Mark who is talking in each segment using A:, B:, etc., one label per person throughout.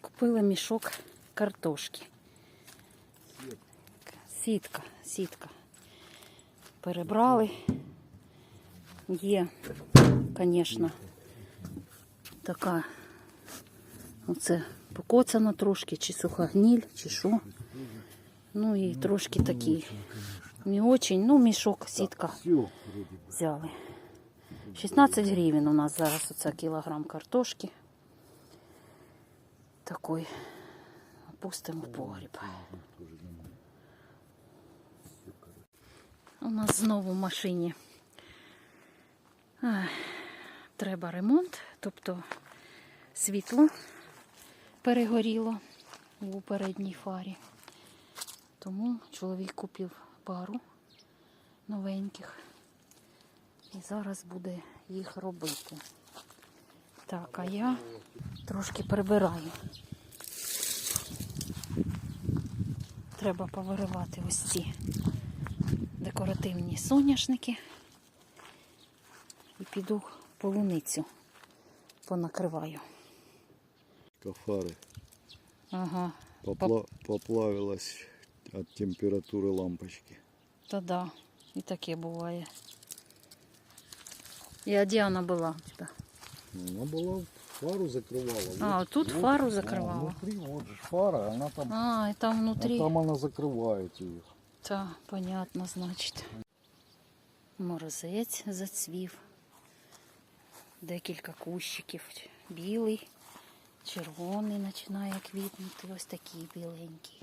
A: Купили мішок картошки. Сітка, сітка. Перебрали. Є, звісно, така, оце покоцана трошки, чи суха гніль, чи що. Ну і трошки такі. Не очень, ну мішок, сітка взяли. 16 гривень у нас зараз оце кілограм картошки. Такой. Опустимо в погріб. У нас знову в машині ех, треба ремонт, тобто світло перегоріло у передній фарі. Тому чоловік купив пару новеньких. І зараз буде їх робити. Так, а я трошки прибираю. Треба повиривати ось ці декоративні соняшники. І піду полуницю понакриваю.
B: Кафары.
A: Ага,
B: Попла- Поплавилась от температуры лампочки.
A: та да, і таке буває. І а де вона була у тебе?
B: Она была фару закрывала.
A: А, тут фару закрывала.
B: внутри вот же фара, она там,
A: А, і там
B: а
A: внутрі.
B: там она закрывает ее.
A: Та, понятно, значить. Морозець зацвів. Декілька кущиків. Білий, червоний починає квітнути. Ось такий біленький.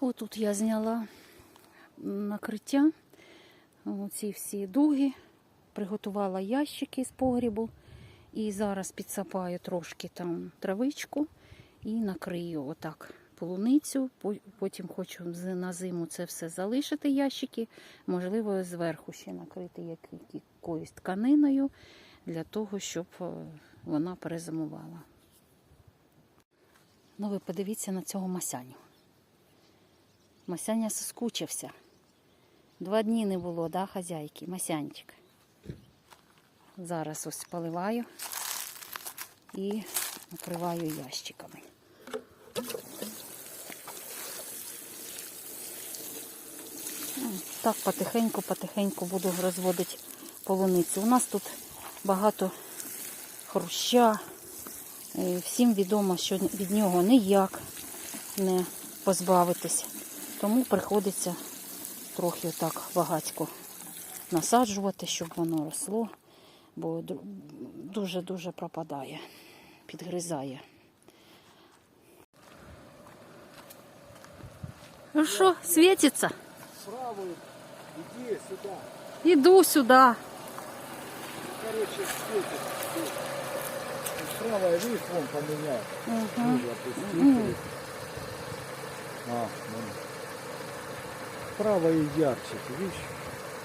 A: Отут я зняла накриття. Оці всі дуги. Приготувала ящики з погрібу. І зараз підсапаю трошки там травичку і накрию отак полуницю. Потім хочу на зиму це все залишити ящики. Можливо, зверху ще накрити якоюсь тканиною для того, щоб е, вона перезимувала. Ну, ви подивіться на цього масяню. Масяня соскучився. Два дні не було, да, хазяйки? Масянчик. Зараз ось поливаю і накриваю ящиками. Ну, Так потихеньку-потихеньку буду розводити полуницю. У нас тут багато хруща. Всім відомо, що від нього ніяк не позбавитись. Тому приходиться трохи так багатько насаджувати, щоб воно росло, бо ду- дуже-дуже пропадає, підгризає. Ну що, світиться?
B: Справа, иди сюда.
A: Іду сюди.
B: Короче, светит. Справа, видишь, вон поменял.
A: Угу.
B: Ниже опустили. А, вон. Справа и ярче, ты видишь?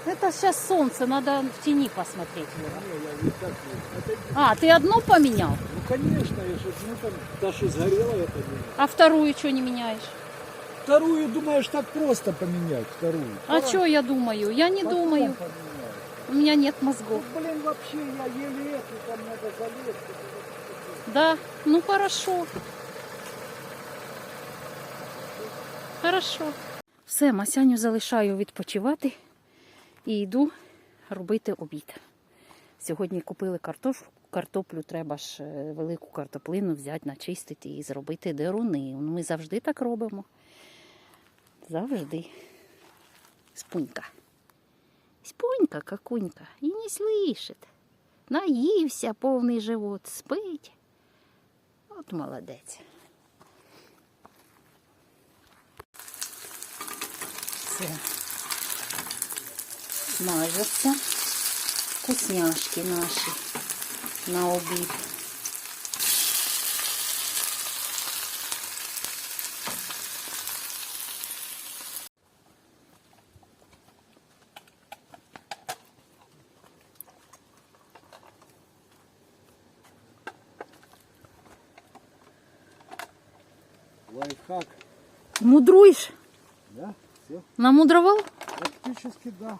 A: Это сейчас солнце, надо в тени посмотреть.
B: Это-
A: А, ты одну поменял,
B: Ну, конечно, я же, ну, там, та, что сгорела, я поменял.
A: а вторую что не меняешь?
B: Вторую, думаешь, так просто поменять, вторую.
A: А что я думаю? Я не
B: Потом
A: думаю.
B: поменяю.
A: У меня нет мозгов.
B: Ну, блин, вообще, я еле эту, там надо залезть.
A: Да, ну хорошо. Хорошо. Все, Масяню залишаю відпочивати і йду робити обід. Сьогодні купили картош... картоплю, треба ж е, велику картоплину взяти, начистити і зробити деруни. Ну, Ми завжди так робимо. Завжди. Спунька. Спунька, какунька, і не слышить. Наївся повний живот, спить. От молодець. Все. Смажаться. Вкусняшки наші на обід.
B: Лайфхак.
A: Мудруєш?
B: Да? Все?
A: Намудровал?
B: Практически да.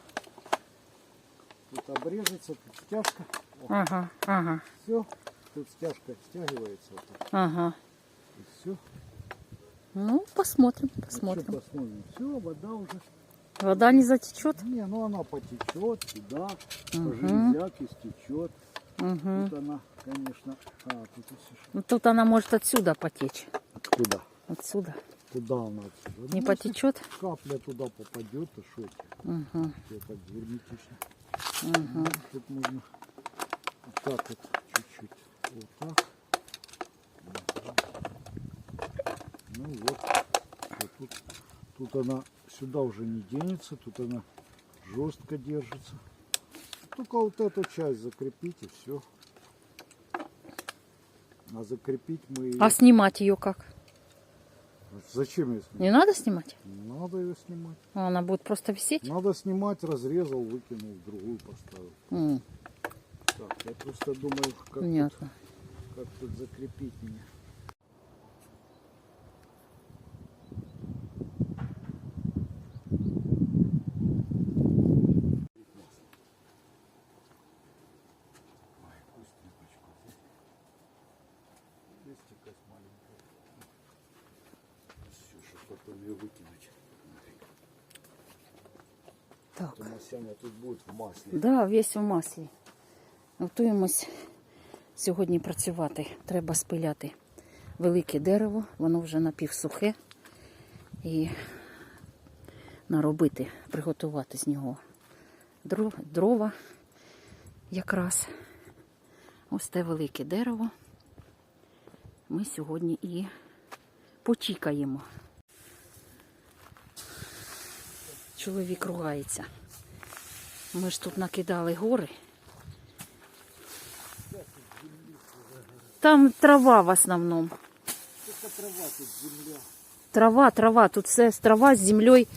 B: Тут обрежется, тут стяжка.
A: Ага, ага.
B: Все. тут стяжка стягивается вот так,
A: Ага.
B: и все.
A: Ну, посмотрим,
B: Что
A: посмотрим.
B: посмотрим. Все, вода уже.
A: Вода не затечет?
B: Не, ну она потечет сюда, по
A: Мгм.
B: железяке стечет.
A: Угу.
B: Тут она, конечно, а, тут
A: Ну, тут она может отсюда потечь.
B: Откуда?
A: Отсюда.
B: Куда она отсюда?
A: Не
B: Ну, если
A: потечет?
B: Капля туда попадет, то что это?
A: Угу.
B: Это герметично.
A: Угу.
B: Тут можно вот так вот чуть-чуть. Вот так. Ну вот. Вот тут, тут она сюда уже не денется, тут она жестко держится. Только вот эту часть закрепить и все. А закрепить мы.
A: А снимать ее как?
B: Зачем ее снимать?
A: Не надо снимать?
B: Надо ее снимать.
A: А Она будет просто висеть?
B: Надо снимать, разрезал, выкинул, другую поставил.
A: М,
B: Так, я просто думаю, как, тут, как тут закрепить меня.
A: Так.
B: То тут будет в масле.
A: Да, весь у маслі. Готуємось сьогодні працювати. Треба спиляти велике дерево, воно вже напівсухе. І наробити, приготувати з нього дрова якраз. Ось те велике дерево. Ми сьогодні і почікаємо. Чоловік ругається. Ми ж тут накидали гори. Там трава в основному.
B: Только трава тут, земля.
A: Трава, трава, тут все трава с землей.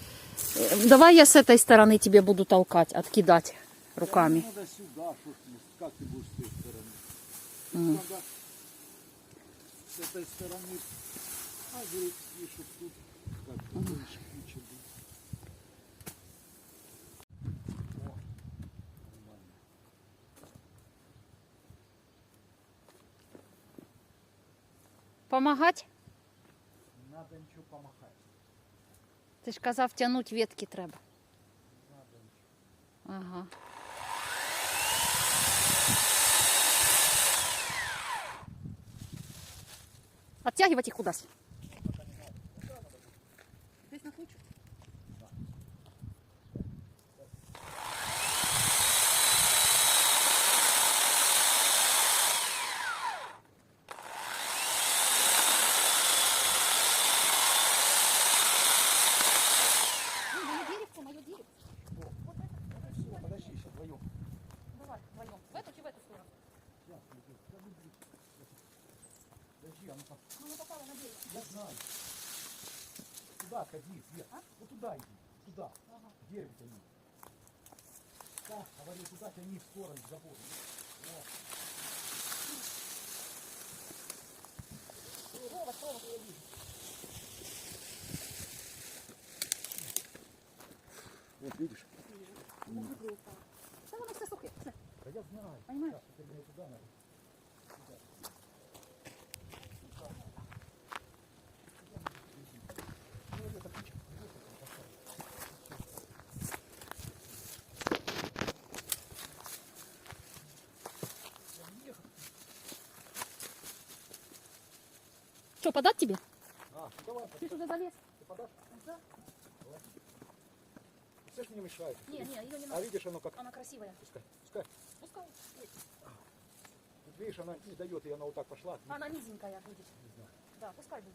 A: Давай я с этой стороны тебе буду толкать, откидать руками.
B: Надо сюда, что ж ты, как ты будешь с этой стороны?
A: М.
B: Надо с этой стороны огрести, чтобы тут как больше
A: Помагать?
B: Не Надо нічого помахать.
A: Ти ж казав, тянуть ветки треба.
B: Надо нічого.
A: Ага. Оттягивать их куда-то. Здесь на кучу. Мое деревце, мое деревце.
B: Все, подожди, сейчас вдвоем.
A: Давай, вдвоем. В эту и в эту сторону.
B: Подожди, а ну как?
A: Ну, не попала на берег.
B: Я знаю. Туда ходи, Свет. Вот туда иди. Туда.
A: Ага.
B: Дерево тяни. Так, говорю, туда забора. Вот.
A: Вова, Вова, я вижу.
B: Вот видишь?
A: Та воно все сухе. Все.
B: Да я знаю.
A: Понимаешь?
B: Сейчас, теперь мне туда надо.
A: Что, подать тебе?
B: А, ну давай,
A: Ты сюда залез?
B: ты подашь?
A: Да.
B: Все ж не мешает.
A: Не, не, ее не
B: А
A: надо.
B: видишь, оно как...
A: Она красивая.
B: Пускай, пускай.
A: Пускай.
B: Тут видишь, она не дает, и она вот так пошла.
A: Она низенькая будет.
B: Не знаю.
A: Да, пускай будет.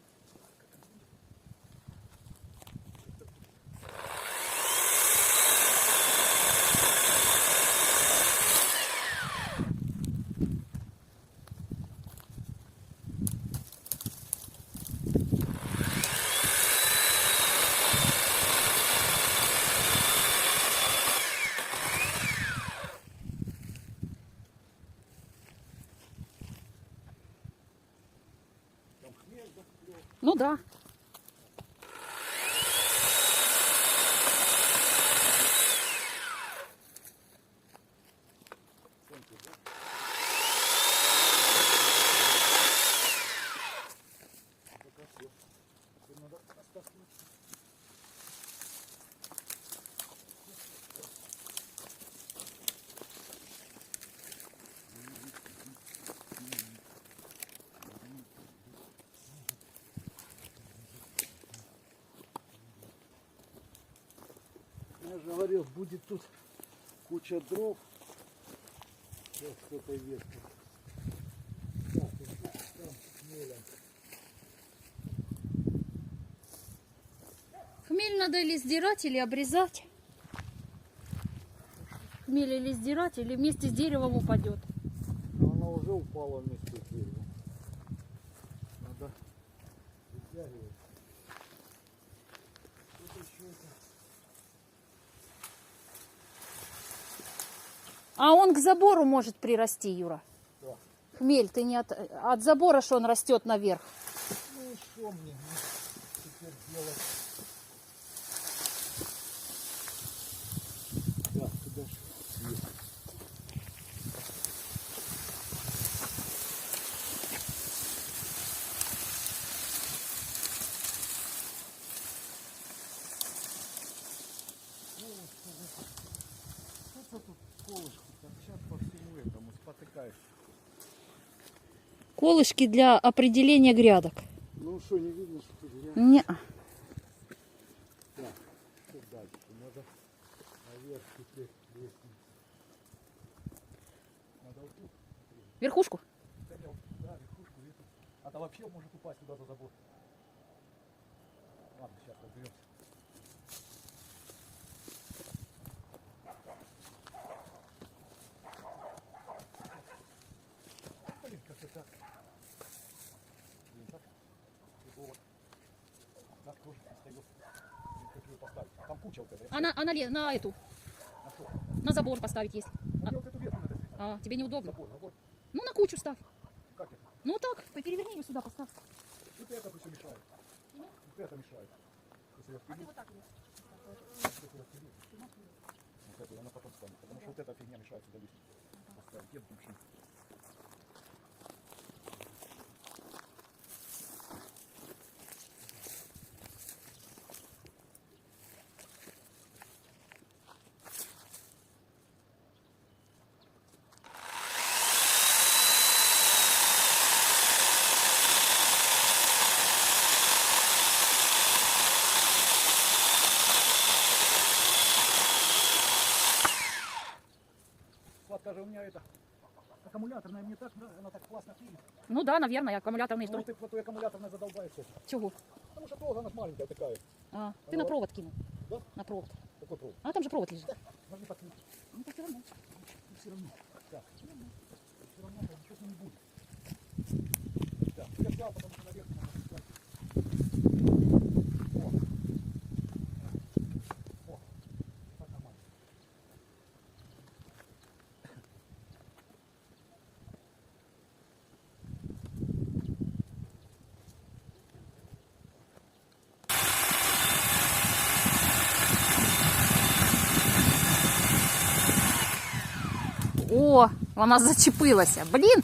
B: da говорил, будет тут куча дров. Сейчас кто-то есть. Так, там хмеля.
A: Хмель надо или сдирать, или обрезать. Хмель или сдирать, или вместе с деревом упадет.
B: Но она уже упала вместе с деревом. Надо вытягивать.
A: А он к забору может прирасти, Юра.
B: Да.
A: Хмель, ты не от, от забора, что он растет наверх.
B: Ну что мне теперь делать? Колышки
A: для определения грядок.
B: Ну что, не видно, что тут.
A: Не.
B: Так, что дальше? Надо наверх теперь. Надо вот тут,
A: Верхушку.
B: да, верхушку, тут. А то вообще может упасть туда за забор. Ладно, сейчас разберемся. Блин, как это так? Блин, так? Фигово. Так тоже стою. Блин, как ее поставить? А Там куча этой.
A: А на, а на, на эту,
B: На что?
A: на забор поставить есть.
B: Ну, вот эту ветку надо.
A: А, тебе неудобно.
B: Забор, забор.
A: Ну, на кучу ставь.
B: Как это?
A: Ну так, переверни ее сюда, поставь.
B: Вот это все мешает. Вот это мешает. Если я впилю,
A: вот так вот.
B: это, она потом станет. Потому что вот эта фигня мешает сюда лезть. Поставить где Сладко же у меня это аккумуляторная, мне так она так классно пилит.
A: Ну да, наверное, аккумуляторный
B: Ну,
A: строй.
B: ты вот той аккумуляторной задолбаешься.
A: Чего?
B: Потому что провод, она маленькая такая.
A: А, ты на провод кинул.
B: Да?
A: На провод.
B: Такой провод.
A: А там же провод лежит.
B: Можно так
A: Ну, так всё равно.
B: все равно. Так. Все равно там ничего с ним не будет. Так, я взял, потому что О,
A: вона зачепилася. Блін!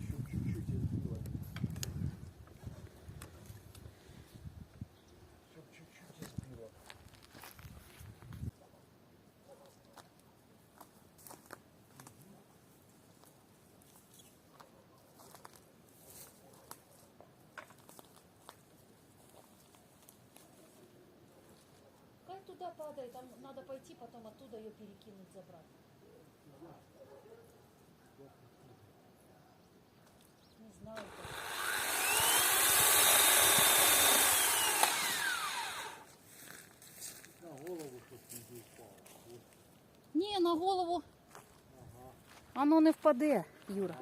B: Еще чуть-чуть и сделаем. Еще чуть-чуть и сделаем.
A: Как туда падает, там надо пойти, потом оттуда ее перекинуть, забрать. Не знаю.
B: На голову, чтобы не упало. Вот.
A: Ні, на голову.
B: Ага.
A: Воно не впаде, Юра.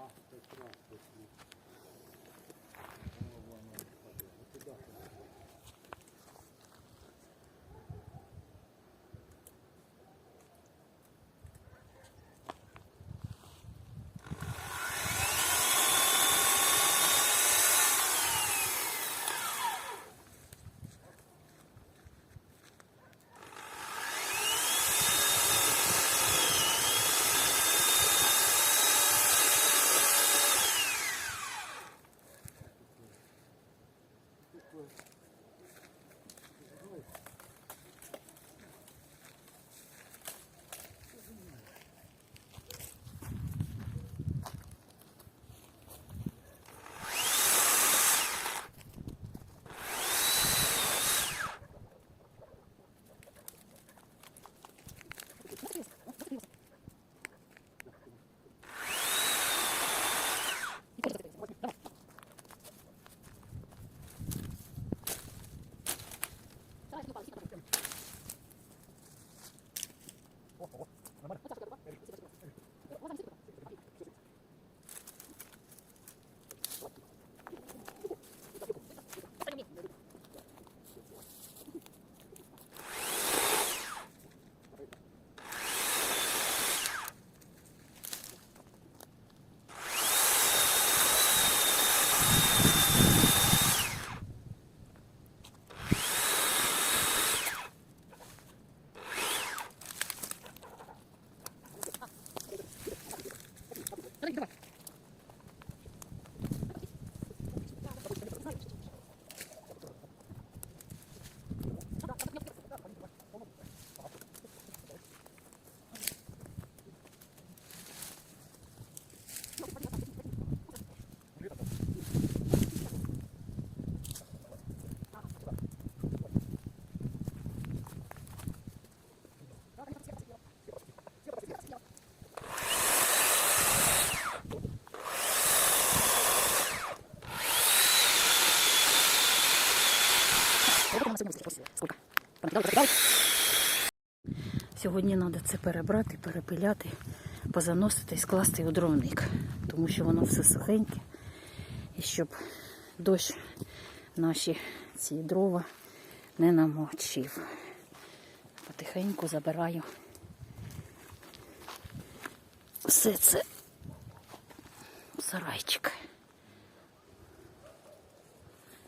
A: Сьогодні треба це перебрати, перепиляти, позаносити і скласти у дровник, тому що воно все сухеньке. І щоб дощ наші ці дрова не намочив. Потихеньку забираю все це в сарайчик.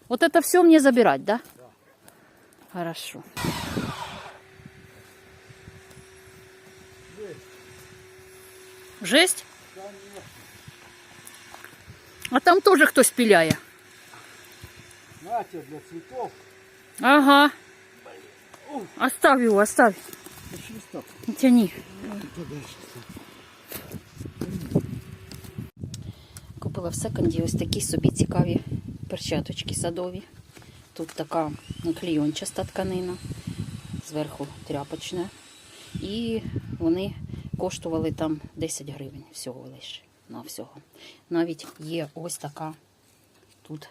A: Вот это все мне забирать, да? Хорошо. Жесть? А там тоже хтось пиляє.
B: Натя для цветов.
A: Ага. Оставь его, оставь. Не тяни. Купила в секонді ось такі собі цікаві перчаточки садові. Тут така клійончаста тканина, зверху тряпочна. І вони коштували там 10 гривень всього лише на всього. Навіть є ось така тут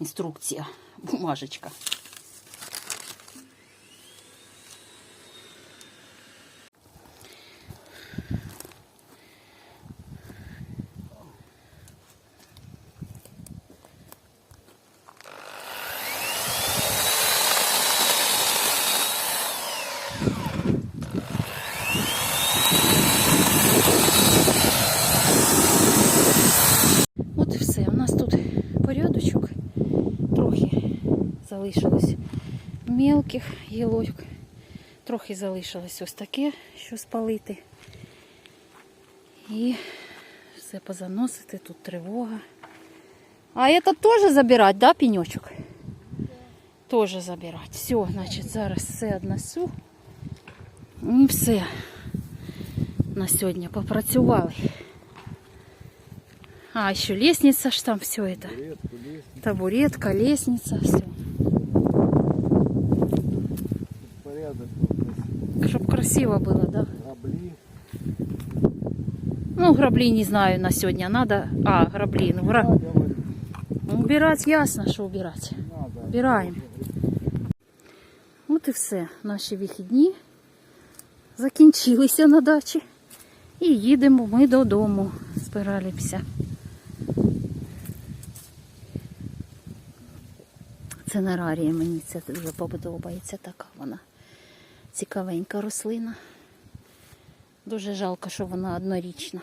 A: інструкція, бумажечка. От і все. У нас тут порядочок. Трохи залишилось мелких гілок. Трохи залишилось ось таке, що спалити. І все позаносити, тут тривога. А это тоже забирать, да, пенечок? Тоже забирать. Все, значить, зараз все однесу. І все. На сьогодні попрацювали. А, еще лестница ж там все это. Табуретка, лестница, все.
B: Порядок. Вот,
A: Чтоб красиво было, да?
B: грабли.
A: Ну, грабли не знаю на сегодня надо. А, грабли. Ну, гра...
B: Да,
A: ну, убирать ясно, що убирать.
B: надо.
A: Убираємо. От і все. Наші вихідні закінчилися на дачі. І їдемо ми додому. Збиралися. Це нерарія, мені це дуже подобається така вона. Цікавенька рослина. Дуже жалко, що вона однорічна.